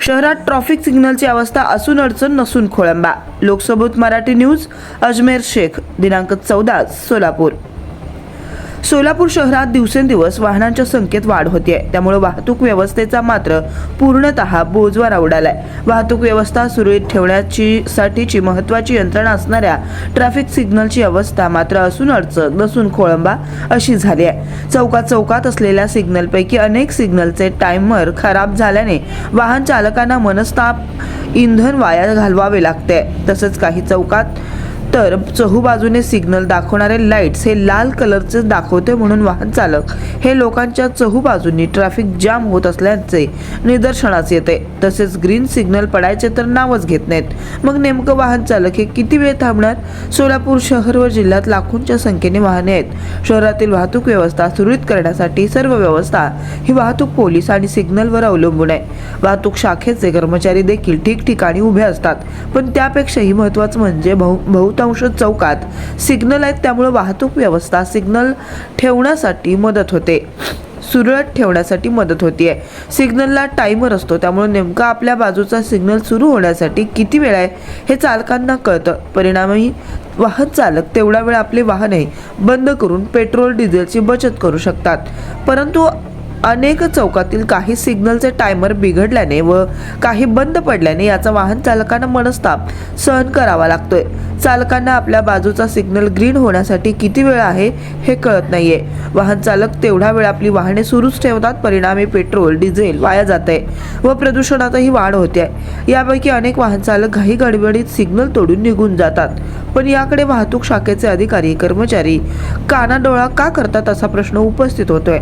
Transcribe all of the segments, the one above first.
शहरात ट्रॉफिक सिग्नलची अवस्था असून अडचण नसून खोळंबा. लोकसभेत मराठी न्यूज अजमेर शेख दिनांक चौदा सोलापूर. सोलापूर शहरात दिवसेंदिवस वाहनांच्या संख्येत वाढ होते त्यामुळे वाहतूक व्यवस्थेचा मात्र पूर्णतः बोजवारा उडालाय. वाहतूक व्यवस्था सुरळीत ठेवण्याची साठीची महत्वाची यंत्रणा असणाऱ्या ट्रॅफिक सिग्नलची अवस्था मात्र असून अडचण नसून खोळंबा अशी झाली आहे चौकात चौकात असलेल्या सिग्नलपैकी अनेक सिग्नलचे टायमर खराब झाल्याने वाहन चालकांना मनस्ताप इंधन वाया घालवावे लागते तसंच काही चौकात तर चहूबाजूने सिग्नल दाखवणारे लाईट्स हे लाल कलरचे दाखवते म्हणून वाहन चालक. हे लोकांच्या चहूबाजूंनी ट्रॅफिक जाम होत असल्याचे निदर्शनास येते. तसेच ग्रीन सिग्नल पडायचे तर नावच घेत नाहीत. मग नेमकं वाहन चालक हे किती वेळ थांबणार? सोलापूर शहर व जिल्ह्यात लाखोंच्या संख्येने वाहने आहेत. शहरातील वाहतूक व्यवस्था सुरळीत करण्यासाठी सर्व व्यवस्था ही वाहतूक पोलीस आणि सिग्नलवर अवलंबून आहे. वाहतूक शाखेचे कर्मचारी देखील ठिकठिकाणी उभे असतात. पण त्यापेक्षाही महत्त्वाचं म्हणजे बहु बहुतांश चौकात सिग्नल आहेत त्यामुळं वाहतूक व्यवस्था सिग्नल ठेवण्यासाठी मदत होते. सुरळीत ठेवण्यासाठी मदत होतीये. सिग्नलला टायमर असतो त्यामुळे नेमका आपल्या बाजूचा सिग्नल सुरू होण्यासाठी किती वेळ आहे हे चालकांना कळतं. परिणामी वाहन चालक तेवढा वेळ आपले वाहनही बंद करून पेट्रोल डिझेलची बचत करू शकतात. परंतु अनेक चौकातील काही सिग्नलचे टायमर बिघडल्याने व काही बंद पडल्याने याचा वाहन चालकांना मनस्ताप सहन करावा लागतोय. चालकांना आपल्या बाजूचा सिग्नल ग्रीन होण्यासाठी किती वेळ आहे हे कळत नाहीये. वाहन चालक तेवढा वेळ आपली वाहने सुरूच ठेवतात परिणामी पेट्रोल डिझेल वाया जात आहे व प्रदूषणातही वाढ होते यापैकी अनेक वाहन चालक घाई गडबडीत सिग्नल तोडून निघून जातात. पण याकडे वाहतूक शाखेचे अधिकारी कर्मचारी कानाडोळा का करतात असा प्रश्न उपस्थित होतोय.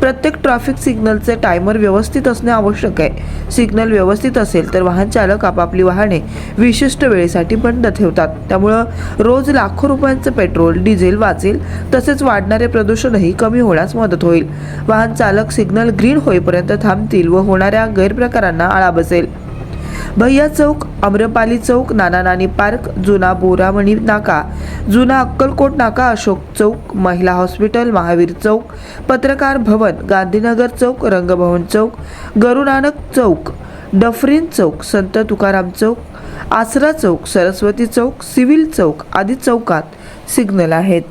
प्रत्येक ट्रॅफिक सिग्नलचे टायमर व्यवस्थित असणे आवश्यक आहे. सिग्नल व्यवस्थित असेल तर वाहन चालक आपापली वाहने विशिष्ट वेळेसाठी बंद ठेवतात. त्यामुळं रोज लाखो रुपयांचं पेट्रोल डिझेल वाचेल तसेच वाढणारे प्रदूषणही कमी होण्यास मदत होईल. वाहन चालक सिग्नल ग्रीन होईपर्यंत थांबतील व होणाऱ्या गैरप्रकारांना आळा बसेल. भैया चौक आम्रपाली चौक नाना नानी पार्क जुना बोरामणी नाका जुना अक्कलकोट नाका अशोक चौक महिला हॉस्पिटल महावीर चौक पत्रकार भवन गांधीनगर चौक रंगभवन चौक गरुनानक चौक डफरीन चौक संत तुकाराम चौक आसरा चौक सरस्वती चौक सिव्हिल चौक आदी चौकात सिग्नल आहेत.